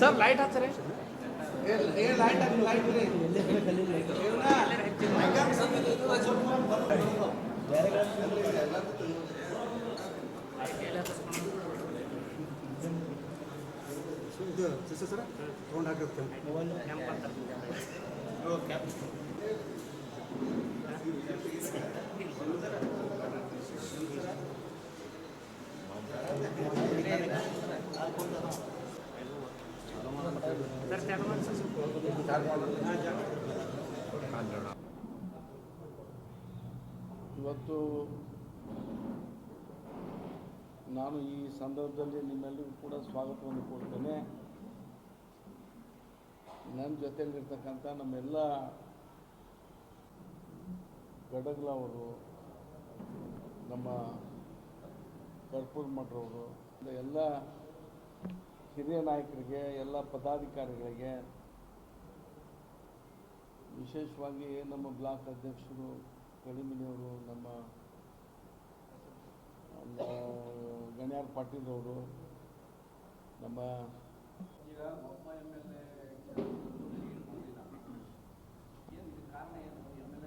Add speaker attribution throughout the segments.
Speaker 1: Sir light ಹಚ್ಚ್ರಿ
Speaker 2: ಏ light ಹಾಕಿ light ರೀ
Speaker 3: ಇದು ಸರ್ ತೊಗೊಂಡು ಹಾಕಿರ್ತೀನಿ
Speaker 2: ಇವತ್ತು ನಾನು ಈ ಸಂದರ್ಭದಲ್ಲಿ ನಿಮ್ಮೆಲ್ಲರಿಗೂ ಕೂಡ ಸ್ವಾಗತವನ್ನು ಕೊಡ್ತೇನೆ ನನ್ನ ಜೊತೆಯಲ್ಲಿರ್ತಕ್ಕಂಥ ನಮ್ಮೆಲ್ಲ ಗಡಗ್ಲವರು ನಮ್ಮ ಕರ್ಪೂರ್ ಮಠರವರು ಎಲ್ಲ ಹಿರಿಯ ನಾಯಕರಿಗೆ, ಎಲ್ಲ ಪದಾಧಿಕಾರಿಗಳಿಗೆ, ವಿಶೇಷವಾಗಿ ನಮ್ಮ ಬ್ಲಾಕ್ ಅಧ್ಯಕ್ಷರು ಕಡಿಮಿನಿಯವರು ನಮ್ಮ ಗಣ್ಯಾರ್ ಪಾಟೀಲ್ ಅವರು ನಮ್ಮ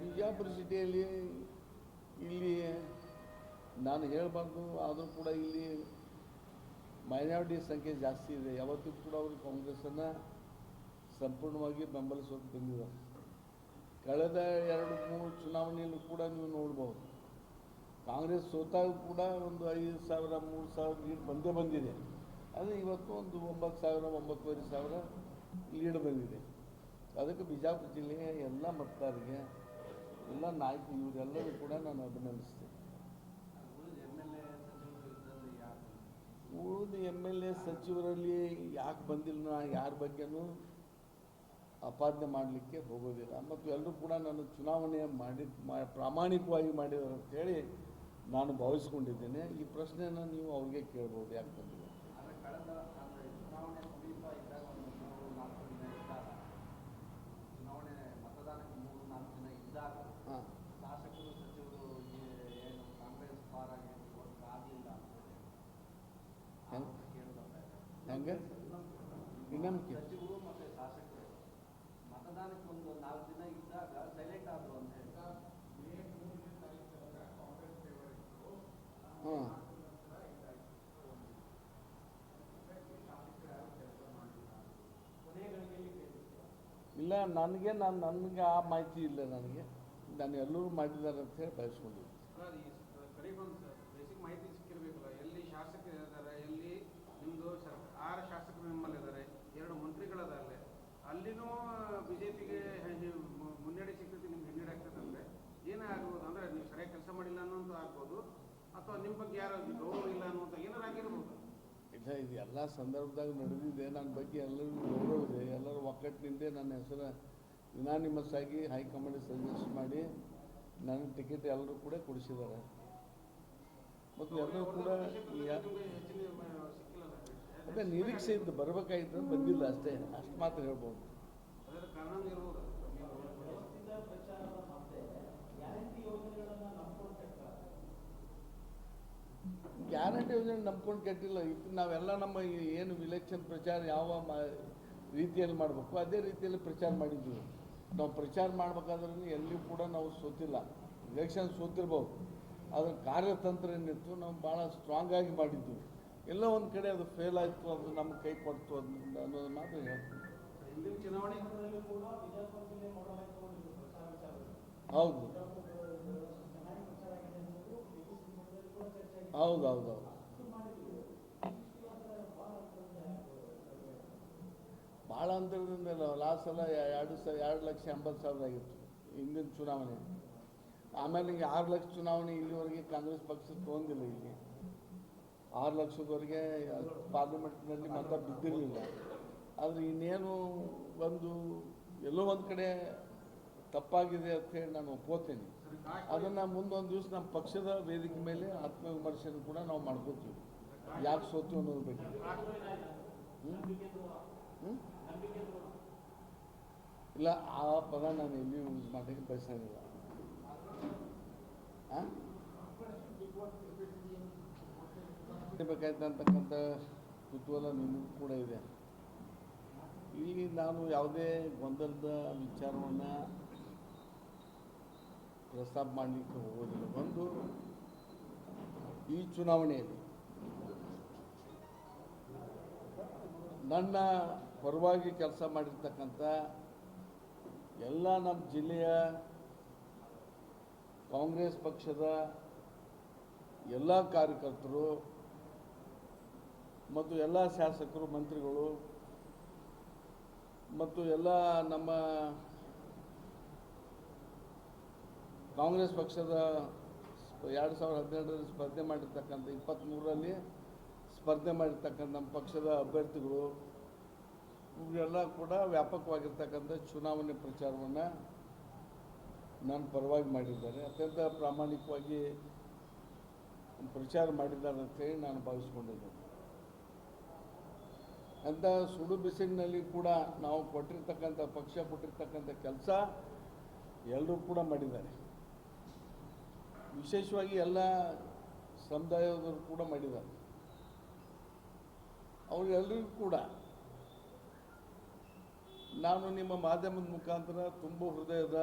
Speaker 2: ಬಿಜಾಪುರ ಸಿಟಿಯಲ್ಲಿ ಇಲ್ಲಿ ನಾನು ಹೇಳಬಾರ್ದು ಆದರೂ ಕೂಡ ಇಲ್ಲಿ ಮೈನಾರಿಟಿ ಸಂಖ್ಯೆ ಜಾಸ್ತಿ ಇದೆ. ಯಾವತ್ತೂ ಕೂಡ ಅವರು ಕಾಂಗ್ರೆಸ್ಸನ್ನು ಸಂಪೂರ್ಣವಾಗಿ ಬೆಂಬಲಿಸೋಕೆ ಬಂದಿದ್ದಾರೆ. ಕಳೆದ ಎರಡು ಮೂರು ಚುನಾವಣೆಯಲ್ಲೂ ಕೂಡ ನೀವು ನೋಡ್ಬೋದು. ಕಾಂಗ್ರೆಸ್ ಸೋತಾಗ ಕೂಡ ಒಂದು ಐದು ಸಾವಿರ, ಮೂರು ಸಾವಿರ ಲೀಡ್ ಬಂದೇ ಬಂದಿದೆ. ಆದರೆ ಇವತ್ತು ಒಂದು ಒಂಬತ್ತು ಸಾವಿರ, ಒಂಬತ್ತುವರೆ ಸಾವಿರ ಲೀಡ್ ಬಂದಿದೆ. ಅದಕ್ಕೆ ಬಿಜಾಪುರ ಜಿಲ್ಲೆಯ ಎಲ್ಲ ಮತದಾರರಿಗೆ, ಎಲ್ಲ ನಾಯಕಿ ಇವರೆಲ್ಲರೂ ಕೂಡ ನಾನು ಅಭಿನಂದಿಸ್ತೇನೆ. ಉಳಿದ ಎಂ ಎಲ್ ಎ ಸಚಿವರಲ್ಲಿ ಯಾಕೆ ಬಂದಿಲ್ಲ, ಯಾರ ಬಗ್ಗೆನೂ ಅಪಾದನೆ ಮಾಡಲಿಕ್ಕೆ ಹೋಗೋದಿಲ್ಲ. ಮತ್ತು ಎಲ್ಲರೂ ಕೂಡ ನಾನು ಚುನಾವಣೆ ಮಾಡಿ ಮಾ- ಪ್ರಾಮಾಣಿಕವಾಗಿ ಮಾಡಿದ್ದಾರೆ ಅಂತೇಳಿ ನಾನು ಭಾವಿಸ್ಕೊಂಡಿದ್ದೇನೆ. ಈ ಪ್ರಶ್ನೆಯನ್ನು ನೀವು ಅವ್ರಿಗೆ ಕೇಳ್ಬೋದು ಯಾಕೆ ಬಂದಿಲ್ಲ.
Speaker 4: ಚುನಾವಣೆ ಮತದಾನಕ್ಕೆ ಮೂರು ನಾಲ್ಕು ದಿನ ಇದ್ದಾಗ
Speaker 2: ಹಾಂ.
Speaker 4: ಶಾಸಕರು ಸಚಿವರು ಈ- ಏನು ಕಾಂಗ್ರೆಸ್ ಪಾರಾಗಿ ಇವತ್ತು ಆಗಲಿಲ್ಲ
Speaker 2: ಹೆಂಗ್?
Speaker 4: ಕೇಳಿದಾಗ
Speaker 2: ಹೆಂಗೆ ಇನ್ನೊಮ್ಮೆ ಕೇಳಿ
Speaker 4: ಸಚಿವರು ಮತ್ತು ಶಾಸಕರು ಮತದಾನಕ್ಕೆ ಒಂದು ನಾಲ್ಕು ದಿನ ಇದ್ದಾಗ ಸೈಲೆಂಟ್ ಆದರು ಅಂತ ಹೇಳಿ
Speaker 2: ಹಾಂ ಇಲ್ಲ ನನಗೆ ನಾನು ನನಗೆ ಆ ಮಾಹಿತಿ ಇಲ್ಲ ನನಗೆ. ನಾನು ಎಲ್ಲರೂ ಮಾಡಿದ್ದಾರೆ ಅಂತ ಹೇಳಿ ಬಯಸ್ಕೊಂಡಿದ್ದೆ
Speaker 5: ಸರ್, ಈ ಕಡೆಗೊಂದು ಬೇಸಿಕ್ ಮಾಹಿತಿ ಸಿಕ್ಕಿರ್ಬೇಕಲ್ಲ ಎಲ್ಲಿ ಶಾಸಕರು ಇದ್ದಾರೆ ಎಲ್ಲಿ ನಿಮ್ಮದು ಸರ್ಕಾರ ಶಾಸಕರು ನಿಮ್ಮಲ್ಲಿ ಇದ್ದಾರೆ ಎರಡು ಮಂತ್ರಿಗಳದಾರಲ್ಲ ಅಲ್ಲಿನೂ ಬಿ ಜೆ ಪಿಗೆ ಮುನ್ನಡೆ ಸಿಗ್ತೈತಿ ನಿಮ್ಗೆ ಹಿನ್ನಡೆ ಆಗ್ತದಂದ್ರೆ ಏನೇ ಆಗ್ಬೋದು ಅಂದರೆ ನೀವು ಸರಿಯಾಗಿ ಕೆಲಸ ಮಾಡಿಲ್ಲ ಅನ್ನೋದು ಆಗ್ಬೋದು ಅಥವಾ ನಿಮ್ಮ ಬಗ್ಗೆ ಯಾರು ಗೌರವ ಇಲ್ಲ ಅನ್ನುವಂಥ ಏನಾರು ಆಗಿರ್ಬೋದು?
Speaker 2: ಇಲ್ಲ ಇದು ಎಲ್ಲ ಸಂದರ್ಭದಾಗ ನಡೆದಿದೆ. ನನ್ನ ಬಗ್ಗೆ ಎಲ್ಲರಿಗೂ ಗೌರವ ಇದೆ. ಎಲ್ಲರೂ ಒಕ್ಕಟ್ಟಿನಿಂದ ನನ್ನ ಹೆಸರು ಯುನಾನಿಮಸ್ ಆಗಿ ಹೈಕಮಾಂಡ್ ಸಜೆಸ್ಟ್ ಮಾಡಿ ನನ್ನ ಟಿಕೆಟ್ ಎಲ್ಲರೂ ಕೂಡ ಕೊಡಿಸಿದ್ದಾರೆ. ಮತ್ತು ಎಲ್ಲರೂ ಕೂಡ ಅದೇ ನಿರೀಕ್ಷೆ ಇದ್ದು ಬರಬೇಕಾಗಿತ್ತು ಬಂದಿಲ್ಲ ಅಷ್ಟೇ. ಅಷ್ಟು ಮಾತ್ರ ಹೇಳ್ಬೋದು
Speaker 5: ಅದರ ಕಾರಣ ಇರ್ಬೋದು
Speaker 2: ಗ್ಯಾರಂಟಿ ಯೋಜನೆ ನಂಬ್ಕೊಂಡು ಕೆಟ್ಟಿಲ್ಲ. ಇದು ನಾವೆಲ್ಲ ನಮ್ಮ ಏನು ಇಲೆಕ್ಷನ್ ಪ್ರಚಾರ ಯಾವ ರೀತಿಯಲ್ಲಿ ಮಾಡಬೇಕು ಅದೇ ರೀತಿಯಲ್ಲಿ ಪ್ರಚಾರ ಮಾಡಿದ್ವಿ. ನಾವು ಪ್ರಚಾರ ಮಾಡ್ಬೇಕಾದ್ರೂ ಎಲ್ಲಿಯೂ ಕೂಡ ನಾವು ಸೋತಿಲ್ಲ. ಇಲೆಕ್ಷನ್ ಸೋತಿರ್ಬೋದು. ಅದರ ಕಾರ್ಯತಂತ್ರ ಏನಿತ್ತು ನಾವು ಭಾಳ ಸ್ಟ್ರಾಂಗ್ ಆಗಿ ಮಾಡಿದ್ವಿ. ಎಲ್ಲ ಒಂದು ಕಡೆ ಅದು ಫೇಲ್ ಆಯಿತು ಅದು ನಮ್ಮ ಕೈ ಕೊಡ್ತು ಅದರಿಂದ ಅನ್ನೋದು ಮಾತ್ರ ಹೇಳ್ತೀನಿ. ಹೌದು. ಹೌದು ಹೌದು ಭಾಳ ಅಂತರದಿಂದ ಲಾಸ್ಟ್ ಸಲ ಎರಡು ಸಾವಿರ ಎರಡು ಲಕ್ಷ ಎಂಬತ್ತು ಸಾವಿರ ಆಗಿತ್ತು ಹಿಂದಿನ ಚುನಾವಣೆ. ಆಮೇಲೆ ಈಗ ಆರು ಲಕ್ಷ ಚುನಾವಣೆ ಇಲ್ಲಿವರೆಗೆ ಕಾಂಗ್ರೆಸ್ ಪಕ್ಷ ತೊಗೊಂಡಿಲ್ಲ ಇಲ್ಲಿ. ಆರು ಲಕ್ಷದವರೆಗೆ ಪಾರ್ಲಿಮೆಂಟ್ನಲ್ಲಿ ಮತ ಬಿದ್ದಿರಲಿಲ್ಲ. ಆದರೆ ಇನ್ನೇನು ಒಂದು ಎಲ್ಲೋ ಒಂದು ಕಡೆ ತಪ್ಪಾಗಿದೆ ಅಂತ ಹೇಳಿ ನಾನು ಒಪ್ಕೋತೀನಿ. ಅದನ್ನು ಮುಂದೊಂದು ದಿವಸ ನಮ್ಮ ಪಕ್ಷದ ವೇದಿಕೆ ಮೇಲೆ ಆತ್ಮವಿಮರ್ಶೆಯನ್ನು ಕೂಡ ನಾವು ಮಾಡ್ಕೋತೀವಿ. ಯಾಕೆ ಸೋತು ಅನ್ನೋದು ಬಗ್ಗೆ? ಇಲ್ಲ, ಆ ಪದ ನಾನು ಎಲ್ಲಿಯೂ ಯೂಸ್ ಹಾಂ ಕಟ್ಟಬೇಕಾಯ್ತು ಅಂತಕ್ಕಂಥ ಕುತೂಹಲ ನಿಮಗೂ ಕೂಡ ಇದೆ. ಇಲ್ಲಿ ನಾನು ಯಾವುದೇ ಗೊಂದಲದ ವಿಚಾರವನ್ನು ಪ್ರಸ್ತಾಪ ಮಾಡಲಿಕ್ಕೆ ಹೋಗೋದಿಲ್ಲ. ಒಂದು ಈ ಚುನಾವಣೆಯಲ್ಲಿ ನನ್ನ ಪರವಾಗಿ ಕೆಲಸ ಮಾಡಿರ್ತಕ್ಕಂಥ ಎಲ್ಲ ನಮ್ಮ ಜಿಲ್ಲೆಯ ಕಾಂಗ್ರೆಸ್ ಪಕ್ಷದ ಎಲ್ಲ ಕಾರ್ಯಕರ್ತರು ಮತ್ತು ಎಲ್ಲ ಶಾಸಕರು, ಮಂತ್ರಿಗಳು ಮತ್ತು ಎಲ್ಲ ನಮ್ಮ ಕಾಂಗ್ರೆಸ್ ಪಕ್ಷದ ಎರಡು ಸಾವಿರದ ಹದಿನೆರಡರಲ್ಲಿ ಸ್ಪರ್ಧೆ ಮಾಡಿರ್ತಕ್ಕಂಥ ಇಪ್ಪತ್ತ್ಮೂರರಲ್ಲಿ ಸ್ಪರ್ಧೆ ಮಾಡಿರ್ತಕ್ಕಂಥ ನಮ್ಮ ಪಕ್ಷದ ಅಭ್ಯರ್ಥಿಗಳು, ಇವರೆಲ್ಲ ಕೂಡ ವ್ಯಾಪಕವಾಗಿರ್ತಕ್ಕಂಥ ಚುನಾವಣೆ ಪ್ರಚಾರವನ್ನು ನನ್ನ ಪರವಾಗಿ ಮಾಡಿದ್ದಾರೆ. ಅತ್ಯಂತ ಪ್ರಾಮಾಣಿಕವಾಗಿ ಪ್ರಚಾರ ಮಾಡಿದ್ದಾರೆ ಅಂತೇಳಿ ನಾನು ಭಾವಿಸ್ಕೊಂಡಿದ್ದೇನೆ. ಅಂತ ಸುಡು ಬಿಸಿಲಿನಲ್ಲಿ ಕೂಡ ನಾವು ಕೊಟ್ಟಿರ್ತಕ್ಕಂಥ, ಪಕ್ಷ ಕೊಟ್ಟಿರ್ತಕ್ಕಂಥ ಕೆಲಸ ಎಲ್ಲರೂ ಕೂಡ ಮಾಡಿದ್ದಾರೆ. ವಿಶೇಷವಾಗಿ ಎಲ್ಲ ಸಮುದಾಯದವರು ಕೂಡ ಮಾಡಿದ್ದಾರೆ. ಅವರೆಲ್ಲರಿಗೂ ಕೂಡ ನಾನು ನಿಮ್ಮ ಮಾಧ್ಯಮದ ಮುಖಾಂತರ ತುಂಬ ಹೃದಯದ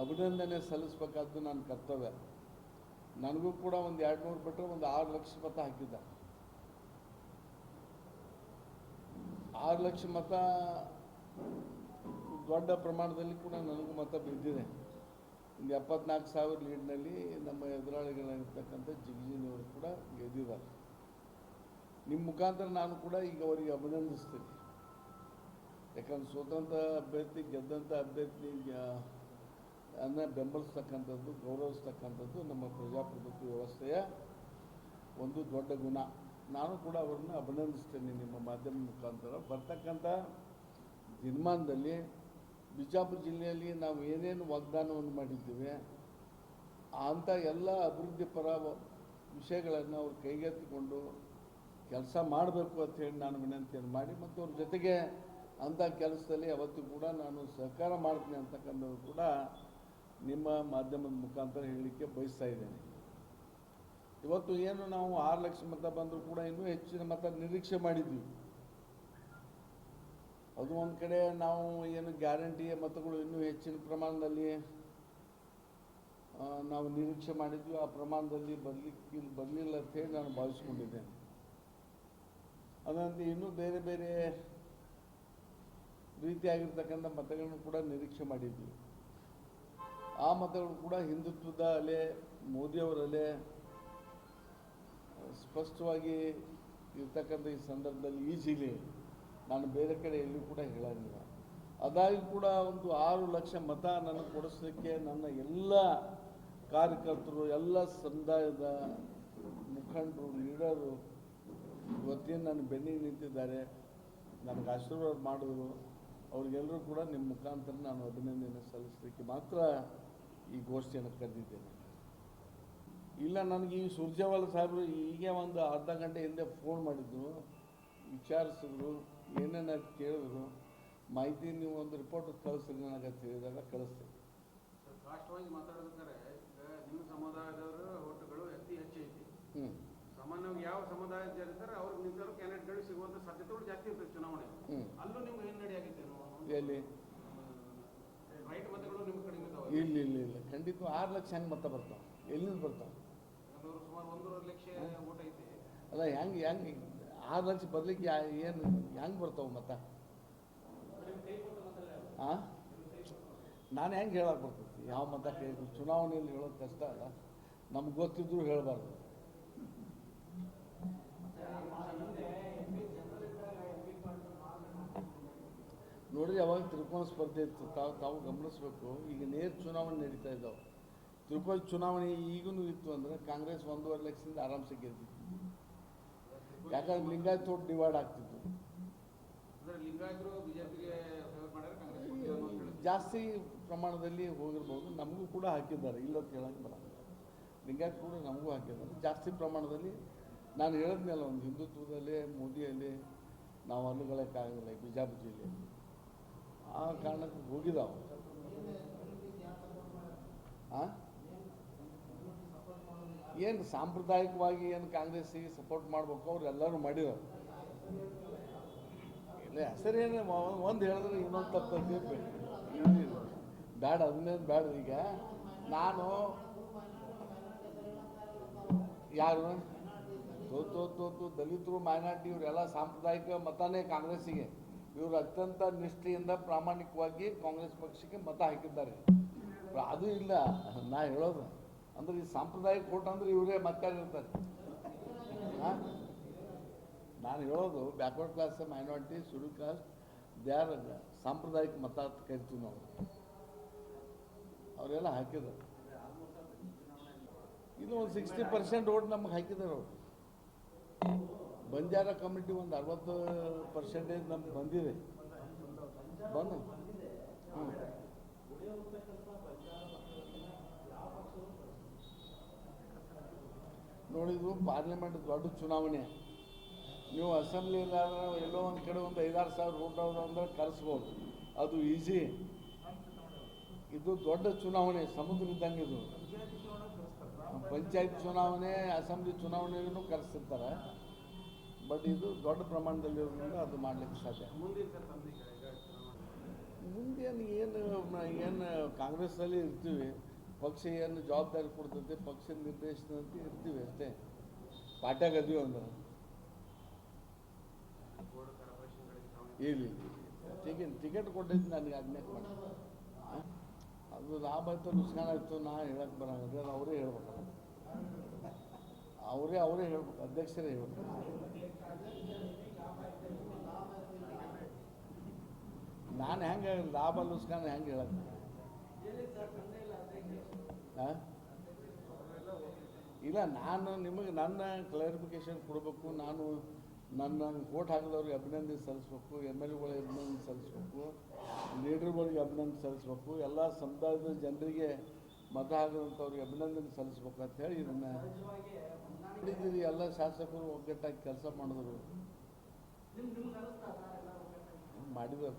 Speaker 2: ಅಭಿನಂದನೆ ಸಲ್ಲಿಸಬೇಕಾದ್ದು ನನ್ನ ಕರ್ತವ್ಯ. ನನಗೂ ಕೂಡ ಒಂದು ಎರಡು ನೂರು ಬಿಟ್ಟರೆ ಒಂದು ಆರು ಲಕ್ಷ ಮತ ಹಾಕಿದ್ದ. ಆರು ಲಕ್ಷ ಮತ ದೊಡ್ಡ ಪ್ರಮಾಣದಲ್ಲಿ ಕೂಡ ನನಗೂ ಮತ ಬಿದ್ದಿದೆ. ಒಂದು ಎಪ್ಪತ್ನಾಲ್ಕು ಸಾವಿರ ಲೀಡ್ನಲ್ಲಿ ನಮ್ಮ ಎದುರಾಳಿಗಳಾಗಿರ್ತಕ್ಕಂಥ ಜಿಗ್ಜಿನವರು ಕೂಡ ಗೆದ್ದಿದ್ದಾರೆ. ನಿಮ್ಮ ಮುಖಾಂತರ ನಾನು ಕೂಡ ಈಗ ಅವರಿಗೆ ಅಭಿನಂದಿಸ್ತೀನಿ. ಯಾಕಂದ್ರೆ ಸ್ವತಂತ್ರ ಅಭ್ಯರ್ಥಿ, ಗೆದ್ದಂಥ ಅಭ್ಯರ್ಥಿ ಅನ್ನ ಬೆಂಬಲಿಸ್ತಕ್ಕಂಥದ್ದು, ಗೌರವಿಸ್ತಕ್ಕಂಥದ್ದು ನಮ್ಮ ಪ್ರಜಾಪ್ರಭುತ್ವ ವ್ಯವಸ್ಥೆಯ ಒಂದು ದೊಡ್ಡ ಗುಣ. ನಾನು ಕೂಡ ಅವರನ್ನು ಅಭಿನಂದಿಸ್ತೇನೆ ನಿಮ್ಮ ಮಾಧ್ಯಮ ಮುಖಾಂತರ. ಬರ್ತಕ್ಕಂಥ ದಿನಮಾನದಲ್ಲಿ ಬಿಜಾಪುರ ಜಿಲ್ಲೆಯಲ್ಲಿ ನಾವು ಏನೇನು ವಾಗ್ದಾನವನ್ನು ಮಾಡಿದ್ದೇವೆ ಅಂಥ ಎಲ್ಲ ಅಭಿವೃದ್ಧಿ ಪರ ವಿಷಯಗಳನ್ನು ಅವ್ರು ಕೈಗೆತ್ತಿಕೊಂಡು ಕೆಲಸ ಮಾಡಬೇಕು ಅಂತ ಹೇಳಿ ನಾನು ವಿನಂತಿಯನ್ನು ಮಾಡಿ, ಮತ್ತು ಅವ್ರ ಜೊತೆಗೆ ಅಂಥ ಕೆಲಸದಲ್ಲಿ ಅವತ್ತು ಕೂಡ ನಾನು ಸಹಕಾರ ಮಾಡ್ತೀನಿ ಅಂತಕ್ಕಂಥದ್ದು ಕೂಡ ನಿಮ್ಮ ಮಾಧ್ಯಮದ ಮುಖಾಂತರ ಹೇಳಲಿಕ್ಕೆ ಬಯಸ್ತಾ ಇದ್ದೇನೆ. ಇವತ್ತು ಏನು ನಾವು ಆರು ಲಕ್ಷ ಮತ ಬಂದರೂ ಕೂಡ ಇನ್ನೂ ಹೆಚ್ಚಿನ ಮತ ನಿರೀಕ್ಷೆ ಮಾಡಿದ್ವಿ ಅದು ಒಂದು ಕಡೆ ನಾವು ಏನು ಗ್ಯಾರಂಟಿಯ ಮತಗಳು ಇನ್ನೂ ಹೆಚ್ಚಿನ ಪ್ರಮಾಣದಲ್ಲಿ ನಾವು ನಿರೀಕ್ಷೆ ಮಾಡಿದ್ವಿ, ಆ ಪ್ರಮಾಣದಲ್ಲಿ ಬರಲಿಕ್ಕೆ ಬರಲಿಲ್ಲ ಅಂತ ಹೇಳಿ ನಾನು ಭಾವಿಸ್ಕೊಂಡಿದ್ದೇನೆ ಅದರಂತೆ ಇನ್ನೂ ಬೇರೆ ಬೇರೆ ರೀತಿಯಾಗಿರ್ತಕ್ಕಂಥ ಮತಗಳನ್ನು ಕೂಡ ನಿರೀಕ್ಷೆ ಮಾಡಿದ್ವಿ. ಆ ಮತಗಳು ಕೂಡ ಹಿಂದುತ್ವದ ಅಲೆ, ಮೋದಿಯವರ ಅಲೆ, ಸ್ಪಷ್ಟವಾಗಿ ಇರ್ತಕ್ಕಂಥ ಈ ಸಂದರ್ಭದಲ್ಲಿ ಈ ನಾನು ಬೇರೆ ಕಡೆ ಎಲ್ಲೂ ಕೂಡ ಹೇಳಂಗಿಲ್ಲ ಅದಾಗಿ ಕೂಡ ಒಂದು ಆರು ಲಕ್ಷ ಮತ ನನಗೆ ಕೊಡಿಸ್ಲಿಕ್ಕೆ ನನ್ನ ಎಲ್ಲ ಕಾರ್ಯಕರ್ತರು, ಎಲ್ಲ ಸಮುದಾಯದ ಮುಖಂಡರು, ಲೀಡರು ಇವತ್ತೇನು ನನ್ನ ಬೆನ್ನಿಗೆ ನಿಂತಿದ್ದಾರೆ, ನನಗೆ ಆಶೀರ್ವಾದ ಮಾಡಿದ್ರು. ಅವ್ರಿಗೆಲ್ಲರೂ ಕೂಡ ನಿಮ್ಮ ಮುಖಾಂತರ ನಾನು ಅಭಿನಂದನೆ ಸಲ್ಲಿಸಲಿಕ್ಕೆ ಮಾತ್ರ ಈ ಗೋಷ್ಠಿಯನ್ನು ಕರೆದಿದ್ದೇನೆ. ಇಲ್ಲ, ನನಗೆ ಈ ಸುರ್ಜೇವಾಲ ಸಾಹೇಬರು ಈಗ ಒಂದು ಅರ್ಧ ಗಂಟೆ ಹಿಂದೆ ಫೋನ್ ಮಾಡಿದ್ರು, ವಿಚಾರಿಸಿದ್ರು. ಏನೇನು ಕೇಳಿದ್ರು ಮಾಹಿತಿ ನೀವು ಒಂದು ರಿಪೋರ್ಟ್ ಕಳಿಸ್ರಿ ನನಗೆ ಅಂತ ಹೇಳಿದಾಗ ಕಳಿಸ್ತೀನಿ
Speaker 5: ರಾಷ್ಟ್ರವಾಗಿ ಮಾತಾಡ್ಬೇಕಾದ್ರೆ ಈಗ ನಿಮ್ಮ ಸಮುದಾಯದವರು ಓಟುಗಳು ಅತಿ ಹೆಚ್ಚೈತಿ
Speaker 2: ಹ್ಞೂ
Speaker 5: ಸಾಮಾನ್ಯವಾಗಿ ಯಾವ ಸಮುದಾಯ ಜನ ಇರ್ತಾರೆ ಅವ್ರಿಗೆ ನಿಂತವರು ಕ್ಯಾಂಡಿಡೇಟ್ಗಳು ಸಿಗುವಂಥ ಸಾಧ್ಯತೆಗಳು ಜಾಸ್ತಿ ಇರ್ತದೆ ಚುನಾವಣೆ ಅಲ್ಲೂ ನಿಮ್ಗೆ ಹಿನ್ನಡೆ ಆಗೈತೆ
Speaker 2: ಎಲ್ಲಿ?
Speaker 5: ರೈಟ್ ಮತಗಳು ನಿಮ್ಮ ಕಡಿಮೆ ಇದಾವೆ.
Speaker 2: ಇಲ್ಲ ಇಲ್ಲ ಇಲ್ಲ. ಖಂಡಿತ ಆರು ಲಕ್ಷ ಹೆಂಗೆ ಮತ ಬರ್ತಾವೆ? ಎಲ್ಲಿಂದ ಬರ್ತಾವೆ?
Speaker 5: ಸುಮಾರು ಒಂದೂವರೆ ಲಕ್ಷ ಓಟ್ ಐತಿ.
Speaker 2: ಅಲ್ಲ ಹೆಂಗೆ ಹೆಂಗೆ ಆರು ಲಕ್ಷ ಬರ್ಲಿಕ್ಕೆ ಏನು ಹೆಂಗೆ ಬರ್ತಾವೆ ಮತ ನಾನು ಹೆಂಗೆ ಹೇಳಕ್ಕೆ ಬರ್ತೈತಿ? ಯಾವ ಮತ ಕೈ ಚುನಾವಣೆಯಲ್ಲಿ ಹೇಳೋದು ಕಷ್ಟ ಅಲ್ಲ. ನಮ್ಗೆ ಗೊತ್ತಿದ್ರು ಹೇಳಬಾರ್ದು. ನೋಡ್ರಿ ಯಾವಾಗ ತ್ರಿಕೋನ ಸ್ಪರ್ಧೆ ಇತ್ತು. ತಾವು ತಾವು ಗಮನಿಸ್ಬೇಕು. ಈಗ ನೇರ ಚುನಾವಣೆ ನಡೀತಾ ಇದ್ದಾವೆ ತ್ರಿಕೋನ ಚುನಾವಣೆ ಈಗೂ ಇತ್ತು ಅಂದರೆ ಕಾಂಗ್ರೆಸ್ ಒಂದೂವರೆ ಲಕ್ಷದಿಂದ ಆರಾಮ್ಸೆ ಗೆದ್ದಿತ್ತು. ಯಾಕಂದ್ರೆ ಲಿಂಗಾಯತ್ ತೋಟ ಡಿವೈಡ್ ಆಗ್ತಿತ್ತು. ಜಾಸ್ತಿ ಪ್ರಮಾಣದಲ್ಲಿ ಹೋಗಿರ್ಬೋದು. ನಮಗೂ ಕೂಡ ಹಾಕಿದ್ದಾರೆ. ಇಲ್ಲ ಅಂತ ಹೇಳಕ್ಕೆ ಬರಲ್ಲ. ಲಿಂಗಾಯತ್ ಕೂಡ ನಮಗೂ ಹಾಕಿದ್ದಾರೆ. ಜಾಸ್ತಿ ಪ್ರಮಾಣದಲ್ಲಿ ನಾನು ಹೇಳಿದ್ನಲ್ಲ ಒಂದು ಹಿಂದುತ್ವದಲ್ಲಿ ಮೋದಿಯಲ್ಲಿ ನಾವು ಅನುಗಳಕ್ಕಾಗಲ್ಲ ಬಿಜಾಪುರ ಜಿಲ್ಲೆಯಲ್ಲಿ ಆ ಕಾರಣಕ್ಕೆ ಹೋಗಿದ್ದಾವೆ. ಹಾಂ ಏನು ಸಾಂಪ್ರದಾಯಿಕವಾಗಿ ಏನು ಕಾಂಗ್ರೆಸ್ಸಿಗೆ ಸಪೋರ್ಟ್ ಮಾಡ್ಬೇಕು ಅವ್ರು ಎಲ್ಲರೂ ಮಾಡಿದ್ರು ಇಲ್ಲ ಹೆಸರೇನು ಒಂದು ಹೇಳಿದ್ರೆ ಇನ್ನೊಂದು ತಪ್ಪೈತಿ ಬೇಡ ಅದನ್ನೇನು ಬೇಡ ಈಗ. ನಾನು ಯಾರು? ತೋತು ದಲಿತರು ಮೈನಾರಿಟಿ ಇವರೆಲ್ಲ ಸಾಂಪ್ರದಾಯಿಕ ಮತನೇ ಕಾಂಗ್ರೆಸ್ಸಿಗೆ. ಇವರು ಅತ್ಯಂತ ನಿಷ್ಠೆಯಿಂದ ಪ್ರಾಮಾಣಿಕವಾಗಿ ಕಾಂಗ್ರೆಸ್ ಪಕ್ಷಕ್ಕೆ ಮತ ಹಾಕಿದ್ದಾರೆ. ಅದು ಇಲ್ಲ, ನಾ ಹೇಳೋದು. ಅಂದ್ರೆ ಈ ಸಾಂಪ್ರದಾಯಿಕ ಓಟ್ ಅಂದ್ರೆ ಇವರೇ ಇರ್ತಾರೆ ನಾನು ಹೇಳೋದು ಬ್ಯಾಕ್ವರ್ಡ್ ಕ್ಲಾಸ್ ಮೈನಾರಿಟಿ ಸುಡು ಕಾಸ್ಟ್ ದೇ ಆರ್ ಸಾಂಪ್ರದಾಯಿಕ ಮತ ಅಂತ ಕರಿತೀವಿ ನಾವು. ಅವರೆಲ್ಲ ಹಾಕಿದ್ರು ಇದು ಒಂದು ಸಿಕ್ಸ್ಟಿ ಪರ್ಸೆಂಟ್ ಓಟ್ ನಮ್ಗೆ ಹಾಕಿದ್ದಾರೆ ಅವರು. ಬಂಜಾರ ಕಮಿಟಿ ಒಂದು ಅರವತ್ತು ಪರ್ಸೆಂಟೇಜ್ ನಮ್ಗೆ ಬಂದಿದೆ. ಬಂದು. ಹ್ಞೂ ನೋಡಿದ್ರು ಪಾರ್ಲಿಮೆಂಟ್ ದೊಡ್ಡ ಚುನಾವಣೆ. ನೀವು ಅಸೆಂಬ್ಲಿ ಎಲ್ಲೋ ಒಂದು ಕಡೆ ಒಂದು ಐದಾರು ಸಾವಿರ ರೂಪಾಯಿ ಅವ್ರು ಅಂದ್ರೆ ಕರೆಸ್ಬೋದು. ಅದು ಈಸಿ ಇದು ದೊಡ್ಡ ಚುನಾವಣೆ, ಸಮುದ್ರ ಇದ್ದಂಗೆ ಇದು. ಪಂಚಾಯತ್ ಚುನಾವಣೆ ಅಸೆಂಬ್ಲಿ ಚುನಾವಣೆಗೂ ಕರೆಸ್ತಿರ್ತಾರೆ. ಬಟ್ ಇದು ದೊಡ್ಡ ಪ್ರಮಾಣದಲ್ಲಿರೋದ್ರಿಂದ ಅದು ಮಾಡ್ಲಿಕ್ಕೆ ಸಾಧ್ಯ.
Speaker 5: ಮುಂದಿನ
Speaker 2: ಏನು ಏನು ಕಾಂಗ್ರೆಸ್ಸಲ್ಲಿ ಇರ್ತೀವಿ. ಪಕ್ಷ ಏನು ಜವಾಬ್ದಾರಿ ಕೊಡ್ತದೆ ಪಕ್ಷದ ನಿರ್ದೇಶನದಂತೆ ಇರ್ತೀವಿ ಅಷ್ಟೇ.
Speaker 5: ಪಾಠ ಗದ್ವಿ ಒಂದು
Speaker 2: ಇಲ್ಲಿ ಟಿಕೆಟ್ ಟಿಕೆಟ್ ಕೊಟ್ಟಿದ್ದು ನನಗೆ ಅದನ್ನೇ ಮಾಡಿ ಅದು ಲಾಭ ಇತ್ತು ನುಸ್ಕಾನ್ ಇತ್ತು ನಾ ಹೇಳಕ್ಕೆ ಬರೋಂಗಿಲ್ಲ ಅದು ಅವರೇ ಹೇಳ್ಬೇಕು. ಅವರೇ ಅವರೇ ಹೇಳ್ಬೇಕು. ಅಧ್ಯಕ್ಷರೇ ಹೇಳ್ಬೇಕು. ನಾನು ಹೆಂಗೆ ಲಾಭ ನುಸ್ಕಾನ್ ಹೆಂಗೆ ಹೇಳಕ್ಕೆ ಇಲ್ಲ, ನಾನು ನಿಮಗೆ ನನ್ನ ಕ್ಲಾರಿಫಿಕೇಶನ್ ಕೊಡಬೇಕು. ನಾನು ನನ್ನ ಓಟ್ ಹಾಕಿದವ್ರಿಗೆ ಅಭಿನಂದನೆ ಸಲ್ಲಿಸ್ಬೇಕು ಎಂ ಎಲ್ ಎಗಳಿಗೆ ಅಭಿನಂದನೆ ಸಲ್ಲಿಸ್ಬೇಕು, ಲೀಡರ್ಗಳಿಗೆ ಅಭಿನಂದನೆ ಸಲ್ಲಿಸ್ಬೇಕು, ಎಲ್ಲ ಸಮುದಾಯದ ಜನರಿಗೆ ಮತ ಹಾಕಿದಂಥವ್ರಿಗೆ ಅಭಿನಂದನೆ ಸಲ್ಲಿಸ್ಬೇಕು ಅಂತ ಹೇಳಿ ಇದನ್ನು ಹೇಳಿದ್ದೀರಿ ಎಲ್ಲ ಶಾಸಕರು ಒಗ್ಗಟ್ಟಾಗಿ ಕೆಲಸ ಮಾಡಿದ್ರು. ಮಾಡಿದ್ರು.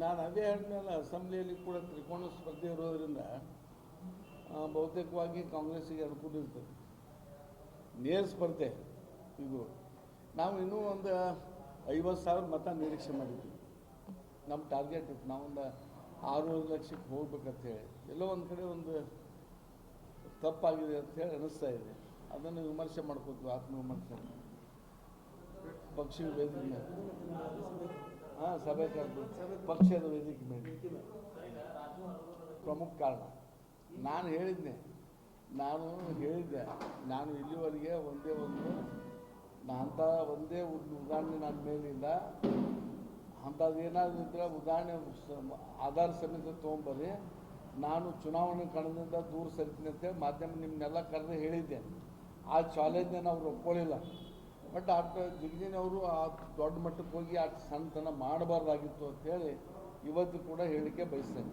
Speaker 2: ನಾನು ಅದೇ ಹೇಳಿದ್ಮೇಲೆ ಅಸೆಂಬ್ಲಿಯಲ್ಲಿ ಕೂಡ ತ್ರಿಕೋಣ ಸ್ಪರ್ಧೆ ಇರೋದ್ರಿಂದ ಬಹುತೇಕವಾಗಿ ಕಾಂಗ್ರೆಸ್ಸಿಗೆ ಅನುಕೂಲ ಇರ್ತದೆ. ನೇರ ಸ್ಪರ್ಧೆ ಇದು. ನಾವು ಇನ್ನೂ ಒಂದು ಐವತ್ತು ಸಾವಿರ ಮತ ನಿರೀಕ್ಷೆ ಮಾಡಿದ್ವಿ. ನಮ್ಮ ಟಾರ್ಗೆಟ್ ಇತ್ತು. ನಾವೊಂದು ಆರೂವರೆ ಲಕ್ಷಕ್ಕೆ ಹೋಗ್ಬೇಕಂತ ಹೇಳಿ. ಎಲ್ಲೋ ಒಂದು ಕಡೆ ಒಂದು ತಪ್ಪಾಗಿದೆ ಅಂತ ಹೇಳಿ ಅನಿಸ್ತಾ ಇದೆ. ಅದನ್ನು ವಿಮರ್ಶೆ ಮಾಡ್ಕೋತೀವಿ ಆತ್ಮವಿಮರ್ಶೆ ಪಕ್ಷಿ ವೇದಿಕೆ ಮೇಲೆ. ಹಾಂ, ಸಭೆ ಕರೆದು, ಪಕ್ಷದ ವೇದಿಕೆ ಮೇಲೆ. ಪ್ರಮುಖ ಕಾರಣ. ನಾನು ಹೇಳಿದ್ದೆ ನಾನು ಹೇಳಿದ್ದೆ. ನಾನು ಇಲ್ಲಿವರೆಗೆ ಒಂದೇ ಒಂದು ಅಂಥ ಒಂದೇ ಒಂದು ಉದಾಹರಣೆ ನನ್ನ ಮೇಲಿಲ್ಲ ಅಂಥದ್ದು ಏನಾದರೂ ಇದ್ದರೆ ಉದಾಹರಣೆ ಆಧಾರ ಸಮೇತ ತೊಗೊಂಬರ್ರಿ. ನಾನು ಚುನಾವಣೆ ಕಣದಿಂದ ದೂರ ಸರಿತೀನಿ ಅಂತೇಳಿ ಮಾಧ್ಯಮ ನಿಮ್ಮನ್ನೆಲ್ಲ ಕರೆದು ಹೇಳಿದ್ದೆ ಆ ಚಾಲೆಂಜ್ನ ನಾವು ಒಪ್ಕೊಳ್ಳಿಲ್ಲ ಬಟ್ ಆಟ ಜಿಗ್ಜಿನವರು ಆ ದೊಡ್ಡ ಮಟ್ಟಕ್ಕೆ ಹೋಗಿ ಆ ಸಣ್ಣತನ ಮಾಡಬಾರ್ದಾಗಿತ್ತು ಅಂತೇಳಿ ಇವತ್ತು ಕೂಡ ಹೇಳಿಕೆ ಬಯಸ್ತೇನೆ.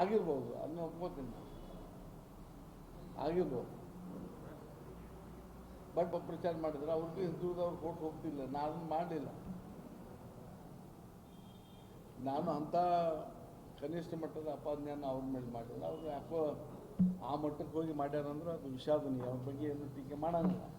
Speaker 2: ಆಗಿರ್ಬೋದು, ಅದನ್ನ ಒಪ್ಕೋತೀನಿ ನಾನು. ಆಗಿರ್ಬೋದು. ಬಟ್ ಪ್ರಚಾರ ಮಾಡಿದ್ರೆ ಅವ್ರಿಗೂ ಹಿಂದುಳಿದವ್ರು ಕೊಟ್ಟು ಹೋಗ್ತಿಲ್ಲ. ನಾನು ಮಾಡಲಿಲ್ಲ. ನಾನು ಅಂಥ ಕನಿಷ್ಠ ಮಟ್ಟದ ಅಪಾದನೆಯನ್ನು ಅವ್ರ ಮೇಲೆ ಮಾಡಿಲ್ಲ. ಅವ್ರು ಯಾಕೋ ಆ ಮಟ್ಟಕ್ಕೆ ಹೋಗಿ ಮಾಡ್ಯಾರಂದ್ರೆ ಅದು ವಿಷಾದನೀಯ. ಅವ್ರ ಬಗ್ಗೆ ಏನು ಟೀಕೆ ಮಾಡೋಂಗಿಲ್ಲ.